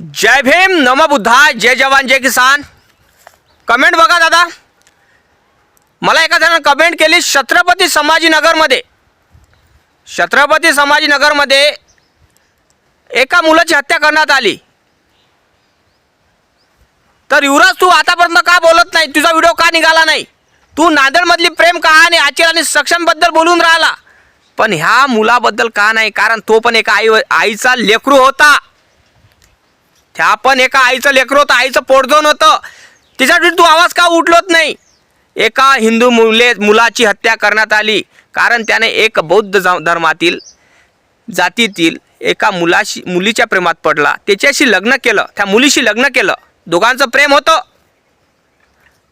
जय भीम नम बुद्धा जय जवान जय किसान. कमेंट बघा दादा. मला एका जणानं कमेंट केली छत्रपती संभाजीनगरमध्ये. छत्रपती संभाजीनगरमध्ये एका मुलाची हत्या करण्यात आली. तर युवराज तू आतापर्यंत का बोलत नाही? तुझा व्हिडिओ का निघाला नाही? तू नांदेडमधली प्रेम कहाणी आचिर आणि सक्षमबद्दल बोलून राहिला. पण ह्या मुलाबद्दल का नाही? कारण तो पण एका आई आईचा लेकरू होता. त्या पण एका आईचं लेकर होतं आईचं पोटजोन होतं. तिच्यासाठी तू आवाज का उठलोत नाही? एका हिंदू मुले मुलाची हत्या करण्यात आली. कारण त्याने एक बौद्ध धर्मातील जातीतील एका मुलाशी मुलीच्या प्रेमात पडला. त्याच्याशी लग्न केलं. त्या मुलीशी लग्न केलं. दोघांचं प्रेम होतं.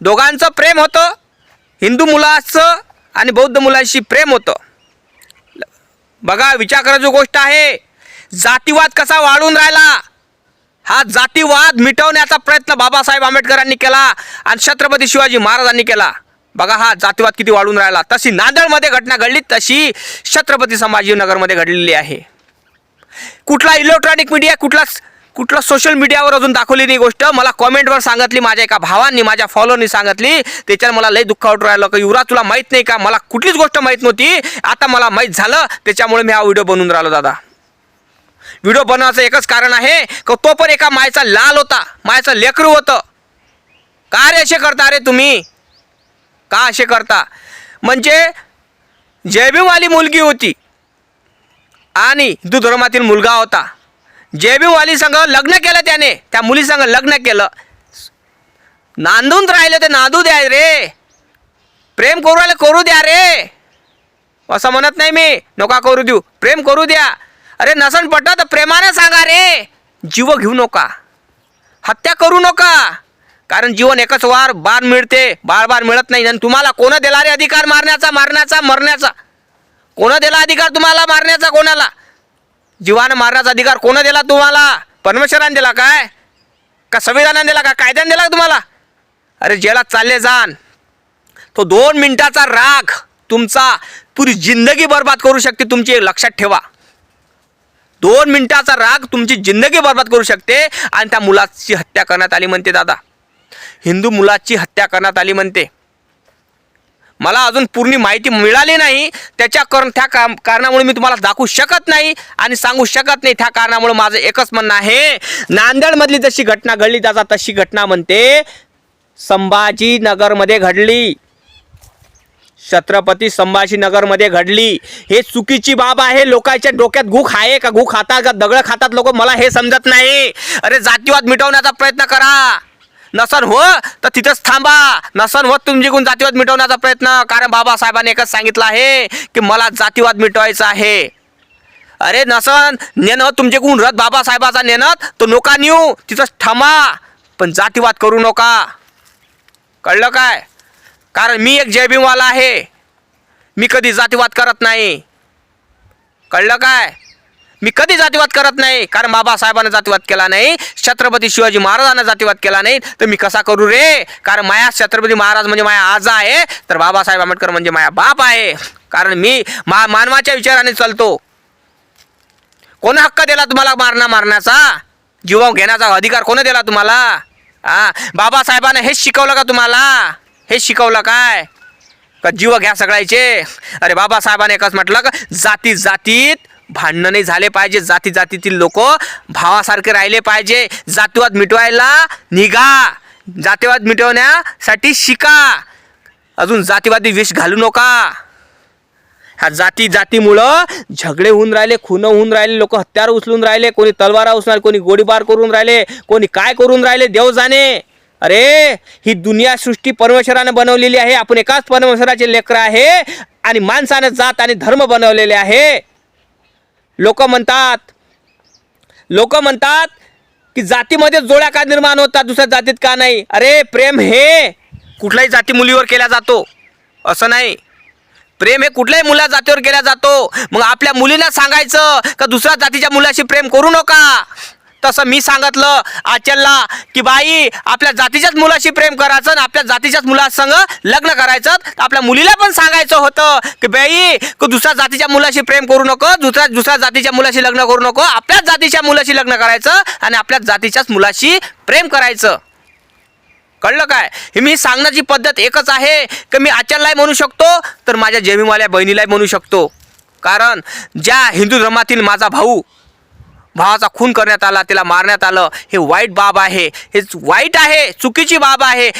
दोघांचं प्रेम होतं. हिंदू मुलाचं आणि बौद्ध मुलाशी प्रेम होतं. बघा विचार करायची गोष्ट आहे. जातीवाद कसा वाढून राहिला? हा जातीवाद मिटवण्याचा प्रयत्न बाबासाहेब आंबेडकरांनी केला आणि छत्रपती शिवाजी महाराजांनी केला. बघा हा जातीवाद किती वाढून राहिला. तशी नांदेडमध्ये घटना घडली तशी छत्रपती संभाजीनगरमध्ये घडलेली आहे. कुठला इलेक्ट्रॉनिक मीडिया कुठलाच कुठला सोशल मीडियावर अजून दाखवली नाही गोष्ट मला कॉमेंटवर सांगितली माझ्या एका भावांनी माझ्या फॉलोनी सांगितली. त्याच्यात मला लई दुःख वाटू राहिलं का युवराज तुला माहीत नाही का? मला कुठलीच गोष्ट माहीत नव्हती. आता मला माहीत झालं त्याच्यामुळे मी हा व्हिडिओ बनवून राहिलो दादा. व्हिडिओ बनवायचं एकच कारण आहे का तो पण एका मायचा लाल होता मायचं लेकरू होतं. का रे असे करता रे तुम्ही? का असे करता? म्हणजे जयभीमवाली मुलगी होती आणि हिंदू धर्मातील मुलगा होता. जयभीमवाली संघ लग्न केलं त्याने त्या मुलीसंग लग्न केलं. नांदून राहिले ते नांदू द्या रे. प्रेम करू राहिले करू द्या रे. असं म्हणत नाही मी नका करू देऊ. प्रेम करू द्या. अरे नसन पटत तर प्रेमाने सांगा रे. जीव घेऊ नका. हत्या करू नका. कारण जीवन एकच वार बार मिळते बार बार मिळत नाही. आणि तुम्हाला कोण दिला रे अधिकार मारण्याचा मारण्याचा मरण्याचा? कोण दिला अधिकार तुम्हाला मारण्याचा कोणाला? जीवानं मारण्याचा अधिकार कोण दिला तुम्हाला? परमेश्वराने दिला काय? का संविधानाने दिला का? कायद्याने दिला का तुम्हाला? अरे जेला चालले जाण. तो दोन मिनिटाचा राग तुमचा पुरी जिंदगी बर्बाद करू शकते तुमची लक्षात ठेवा. दोन मिनिटाचा राग तुमची जिंदगी बर्बाद करू शकते आणि त्या मुलाची हत्या करण्यात आली म्हणते दादा. हिंदू मुलाची हत्या करण्यात आली म्हणते. मला अजून पूर्ण माहिती मिळाली नाही. त्याच्या कारण त्या का कारणामुळे मी तुम्हाला दाखवू शकत नाही आणि सांगू शकत नाही. त्या कारणामुळे माझं एकच म्हणणं आहे. नांदेडमधली जशी घटना घडली दादा तशी घटना म्हणते संभाजीनगरमध्ये घडली. छत्रपती संभाजीनगरमध्ये घडली. हे चुकीची बाब आहे. लोकांच्या डोक्यात गुख आहे का? गुख खातात का? दगड खातात लोक? मला हे समजत नाही. अरे जातीवाद मिटवण्याचा प्रयत्न करा. नसन हो तर तिथंच थांबा. नसन होत तुमच्याकडून जातीवाद मिटवण्याचा प्रयत्न. कारण बाबासाहेबांनी एकच सांगितलं आहे की मला जातीवाद मिटवायचा आहे. अरे नसन नेणं तुमच्याकडून रथ बाबासाहेबाचा नेणत तो नोका नेऊ. तिथंच थांबा. पण जातीवाद करू नका. कळलं काय? कारण मी एक जयभीमवाला आहे. मी कधी जातीवाद करत नाही. कळलं काय? मी कधी जातीवाद करत नाही? कारण बाबासाहेबांना जातीवाद केला नाही छत्रपती शिवाजी महाराजांना जातीवाद केला नाही. तर मी कसा करू रे? कारण माया छत्रपती महाराज म्हणजे माया आजा आहे तर बाबासाहेब आंबेडकर म्हणजे माया बाप आहे. कारण मी मा मानवाच्या विचाराने चालतो. कोण हक्क दिला तुम्हाला मारणा मारण्याचा? जीव घेण्याचा अधिकार कोण दिला तुम्हाला? हा बाबासाहेबांना हेच शिकवलं का तुम्हाला? हे शिकवलं काय? का जीव घ्या सगळ्याचे? अरे बाबासाहेबाने एकच म्हटलं का जाती जातीत भांडणं नाही झाले पाहिजे जाती जातीतील लोक भावासारखे राहिले पाहिजे. जातीवाद मिटवायला निघा. जातीवाद मिटवण्यासाठी शिका. अजून जातीवादी विष घालू नका. ह्या जाती जातीमुळं झगडे होऊन राहिले खुनं होऊन राहिले लोक हत्यार उचलून राहिले कोणी तलवारा उचलून कोणी गोळीबार करून राहिले कोणी काय करून राहिले देव जाणे. अरे ही दुनिया सृष्टी परमेश्वराने बनवलेली आहे. आपण एकाच परमेश्वराचे लेकर आहे आणि माणसाने जात आणि धर्म बनवलेले आहे. लोक म्हणतात लोक म्हणतात की जातीमध्ये जोड्या का निर्माण होतात दुसऱ्या जातीत का नाही? अरे प्रेम हे कुठल्याही जाती मुलीवर केला जातो. असं नाही. प्रेम हे कुठल्याही मुला जातीवर केला जातो. मग आपल्या मुलीला सांगायचं का दुसऱ्या जातीच्या मुलाशी प्रेम करू नका? तसं मी सांगितलं आचलला की बाई आपल्या जातीच्याच मुलाशी प्रेम करायचं आणि आपल्या जातीच्याच मुलासंग लग्न करायचं. तर आपल्या मुलीला पण सांगायचं होतं की बाई की दुसऱ्या जातीच्या मुलाशी प्रेम करू नको दुसऱ्या दुसऱ्या जातीच्या मुलाशी लग्न करू नको आपल्याच जातीच्या मुलाशी लग्न करायचं आणि आपल्याच जातीच्याच मुलाशी प्रेम करायचं. कळलं काय? हे मी सांगण्याची पद्धत एकच आहे की मी आचललाही म्हणू शकतो तर माझ्या जेमीमाल्या बहिणीलाही म्हणू शकतो. कारण ज्या हिंदू धर्मातील माझा भाऊ भावाचा खून करण्यात आला तिला मारण्यात आलं. हे वाईट बाब आहे. हे वाईट आहे चुकीची बाब आहे.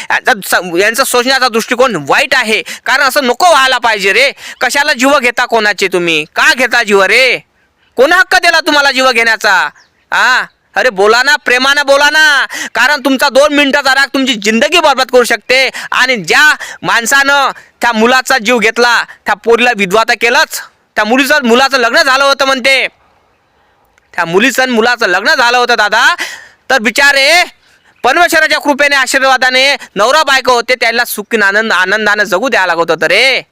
स- यांचा सोचण्याचा दृष्टिकोन वाईट आहे. कारण असं नको व्हायला पाहिजे रे. कशाला जीव घेता कोणाचे तुम्ही? का घेता जीव रे? कोण हक्क दिला तुम्हाला जीव घेण्याचा? हा अरे बोला ना प्रेमानं बोला ना. कारण तुमचा दोन मिनिटाचा राग तुमची जिंदगी बरबाद करू शकते. आणि ज्या माणसानं त्या मुलाचा जीव घेतला त्या पोरीला विधवा तर केलंच. त्या मुलीचं मुलाचं लग्न झालं होतं म्हणते. त्या मुलीचं आणि मुलाचं लग्न झालं होतं दादा. तर बिचारे परमेश्वराच्या कृपेने आशीर्वादाने नवरा बायको होते त्याला सुखी आनंद आनंदानं जगू द्यावं लागत होतं रे.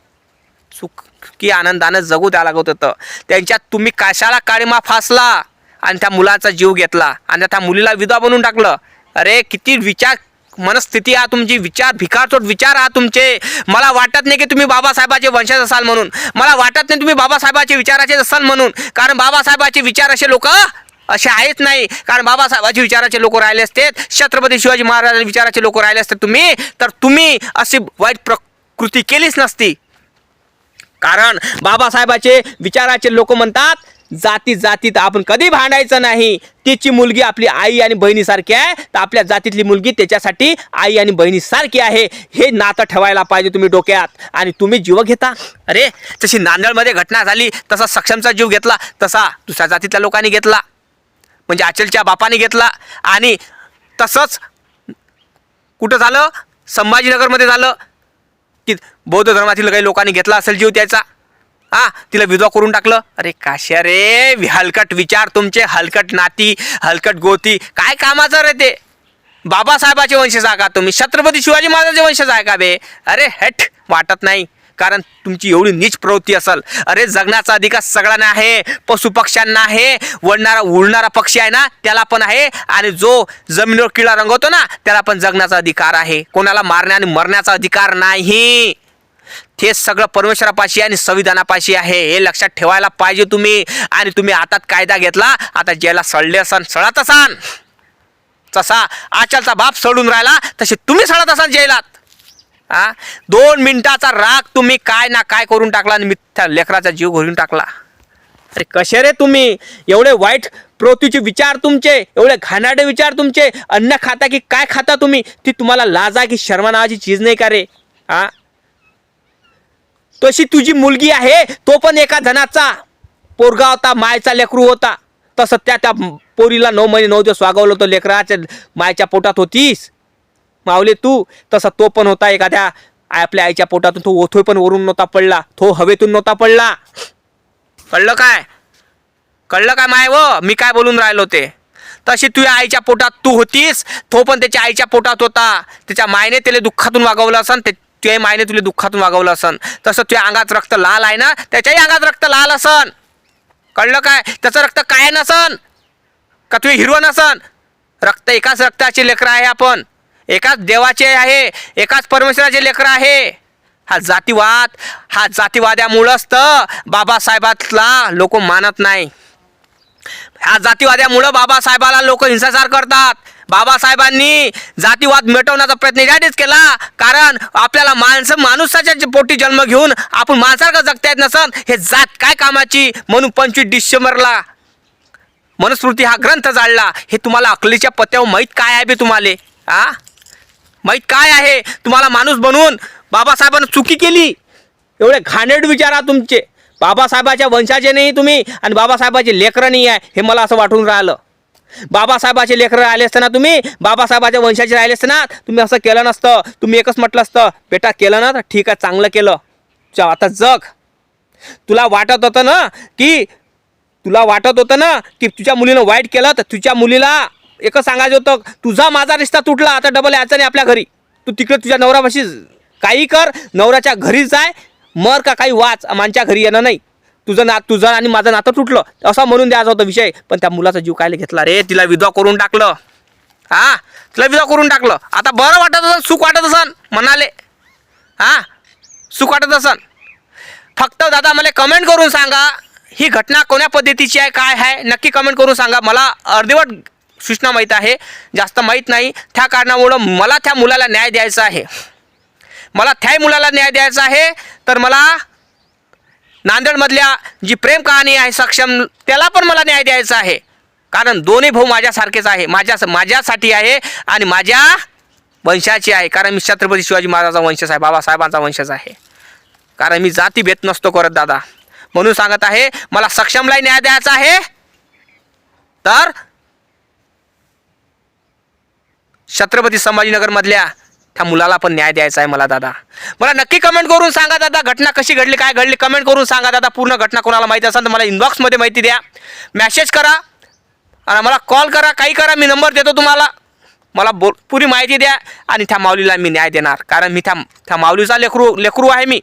सुखी आनंदानं जगू द्यावं लागत होतं. त्यांच्यात तुम्ही कशाला काळीमा फासला आणि त्या मुलाचा जीव घेतला आणि त्या मुलीला विधवा बनवून टाकलं. अरे किती विचार मनस्थिती हा तुमची विचार भिकारचोट विचार आहात तुमचे. मला वाटत नाही की तुम्ही बाबासाहेबाचे वंशज असाल म्हणून. मला वाटत नाही तुम्ही बाबासाहेबाचे विचाराचे असाल म्हणून. कारण बाबासाहेबाचे विचार असे लोक असे आहेत नाही. कारण बाबासाहेबाचे विचाराचे लोक राहिले असते. छत्रपती शिवाजी महाराजांच्या विचाराचे लोक राहिले असते तुम्ही. तर तुम्ही अशी वाईट प्रकृती केलीच नसती. कारण बाबासाहेबाचे विचाराचे लोक म्हणतात जाती जातीत आपण कधी भांडायचं नाही. तिची मुलगी आपली आई आणि बहिणीसारखी आहे. तर आपल्या जातीतली मुलगी त्याच्यासाठी आई आणि बहिणीसारखी आहे. हे नातं ठेवायला पाहिजे तुम्ही डोक्यात. आणि तुम्ही जीव घेता. अरे जशी नांदेडमध्ये घटना झाली तसा सक्षमचा जीव घेतला तसा दुसऱ्या जातीतल्या लोकांनी घेतला. म्हणजे अचलच्या बापाने घेतला. आणि तसंच कुठं झालं? संभाजीनगरमध्ये झालं. की बौद्ध धर्मातील काही लोकांनी घेतला असेल जीव त्याचा. हा तिला विधवा करून टाकलं. अरे काश्या रे हलकट विचार तुमचे हलकट नाती हलकट गोती. काय कामाचं रे ते? बाबासाहेबाचे वंशज आहे का तुम्ही छत्रपती शिवाजी महाराजांचे वंशज आहे का बे. अरे हेट वाटत नाही. कारण तुमची एवढी नीच प्रवृत्ती असेल. अरे जगण्याचा अधिकार सगळ्यांना आहे पशुपक्ष्यांना आहे वडणारा उडणारा पक्षी आहे ना त्याला पण आहे. आणि जो जमिनीवर किडा रंगवतो ना त्याला पण जगण्याचा अधिकार आहे. कोणाला मारण्या आणि मरण्याचा अधिकार नाही. ते सगळं परमेश्वरापाशी आणि संविधानापाशी आहे हे लक्षात ठेवायला पाहिजे तुम्ही. आणि तुम्ही हातात कायदा घेतला आता ज्याला सळले असन सळत असाल तसा आचलचा बाप सडून राहिला तसे तुम्ही सडत असाल जेलात. हा दोन मिनिटाचा राग तुम्ही काय ना काय करून टाकला आणि मिथ्या लेकराचा जीव घोरून टाकला. अरे कसे रे तुम्ही? एवढे वाईट प्रवृत्तीचे विचार तुमचे एवढे घाणाडे विचार तुमचे. अन्न खाता की काय खाता तुम्ही? ती तुम्हाला लाजा की शर्मा नावाची चीज नाही का रे? हा तशी तुझी मुलगी आहे तो पण एका जणाचा पोरगा होता मायचा लेकरू होता. तसं त्या त्या पोरीला नऊ महिने नऊ दिवस वागवलं होतं. लेकराच्या मायच्या पोटात होतीस. मावले तू तसा तो पण होता एखाद्या आपल्या आईच्या पोटातून. तो ओथोय पण वरून नव्हता पडला. तो हवेतून नव्हता पडला. कळलं काय? कळलं काय माय व? मी काय बोलून राहिलो ते? तशी तुझ्या आईच्या पोटात तू होतीस तो पण त्याच्या आईच्या पोटात होता. त्याच्या मायने त्याला दुःखातून वागवलं असन ते तुझ्या मायने तुला दुःखातून वागवलं असन. तसं तुझ्या अंगात रक्त लाल आहे ना त्याच्याही अंगात रक्त लाल असन. कळलं काय? त्याचं रक्त काय नसन? का तुझे हिरवं नसन? रक्त एकाच रक्ताचे लेकरं आहे आपण. एकाच देवाचे आहे एकाच परमेश्वराचे लेकरं आहे. हा जातीवाद हा जातीवाद्यामुळंच तर बाबासाहेबातला लोक मानत नाही. ह्या जातीवाद्यामुळं बाबासाहेबाला लोक हिंसाचार करतात. बाबासाहेबांनी जातीवाद मिटवण्याचा प्रयत्न यासाठीच केला. कारण आपल्याला माणसं माणूसाच्या पोटी जन्म घेऊन आपण माणसारखं जगता येत नसन हे जात काय कामाची? म्हणून पंचवीस डिसेंबरला मनुस्मृती हा ग्रंथ जाळला. हे तुम्हाला अकलीच्या पत्त्यावर माहीत काय आहे बे तुम्हाला? आ? माहीत काय आहे? तुम्हाला माणूस बनवून बाबासाहेबांनी चुकी केली. एवढे घाणेड विचारा तुमचे. बाबासाहेबाच्या वंशाचे नाही तुम्ही आणि बाबासाहेबाचे लेकरं नाही आहे हे मला असं वाटून राहिलं. बाबासाहेबाचे लेकरं राहिले असते ना तुम्ही बाबासाहेबाच्या वंशाचे राहिले असते ना तुम्ही असं केलं नसतं. तुम्ही एकच म्हटलं असतं बेटा केलं ना तर ठीक आहे चांगलं केलं. चा आता जग. तुला वाटत होतं ना की तुला वाटत होतं ना की तुझ्या मुलीनं वाईट केलं तर तुझ्या मुलीला एकच सांगायचं होतं तुझा माझा रिश्ता तुटला आता डबल यायचं नाही आपल्या घरी. तू तिकडे तुझ्या नवऱ्यापाशी काही कर नवऱ्याच्या घरी जाय. मर का काही वाच माणच्या घरी येणं नाही. तुझं ना तुझं आणि माझं नातं तुटलं. असा म्हणून द्यायचा होता विषय. पण त्या मुलाचा जीव कायला घेतला रे? तिला विधवा करून टाकलं. हा? तिला विधवा करून टाकलं. आता बरं वाटत असन सुख वाटत असन म्हणाले. हा? सुख वाटत असन. फक्त दादा मला कमेंट करून सांगा ही घटना कोण्या पद्धतीची आहे काय आहे? नक्की कमेंट करून सांगा. मला अर्धवट सूचना माहीत आहे. जास्त माहीत नाही. त्या कारणामुळं मला त्या मुलाला न्याय द्यायचा आहे. मला त्याही मुलाला न्याय द्यायचा आहे. तर मला नांदेडमधल्या जी प्रेम कहाणी आहे सक्षम त्याला पण मला न्याय द्यायचा आहे. कारण दोन्ही भाऊ माझ्यासारखेच आहे. माझ्या माझ्यासाठी आहे आणि माझ्या वंशाची आहे. कारण मी छत्रपती शिवाजी महाराजांचा वंशज आहे. बाबासाहेबांचा वंशज आहे. कारण मी जाती भेद नसतो करत दादा. म्हणून सांगत आहे मला सक्षमलाही न्याय द्यायचा आहे. तर छत्रपती संभाजीनगरमधल्या त्या मुलाला पण न्याय द्यायचा आहे मला दादा. मला नक्की कमेंट करून सांगा दादा. घटना कशी घडली काय घडली कमेंट करून सांगा दादा. पूर्ण घटना कोणाला माहिती असेल तर मला इनबॉक्समध्ये माहिती द्या. मॅसेज करा. आणि मला कॉल करा काही करा. मी नंबर देतो तुम्हाला. मला बो पुरी माहिती द्या. आणि त्या माऊलीला मी न्याय देणार. कारण मी त्या त्या माऊलीचा लेकरू लेकरू आहे मी.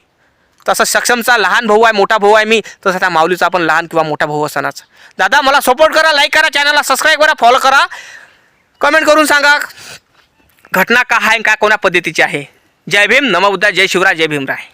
तसं सक्षमचा लहान भाऊ आहे मोठा भाऊ आहे मी. तसं त्या माऊलीचा पण लहान किंवा मोठा भाऊ असणारच. दादा मला सपोर्ट करा लाईक करा चॅनलला सबस्क्राईब करा फॉलो करा. कमेंट करून सांगा. घटना का आहे आणि का कोणा पद्धतीची आहे? जय भीम नमबुद्धा जय शिवराय जय भीमराय.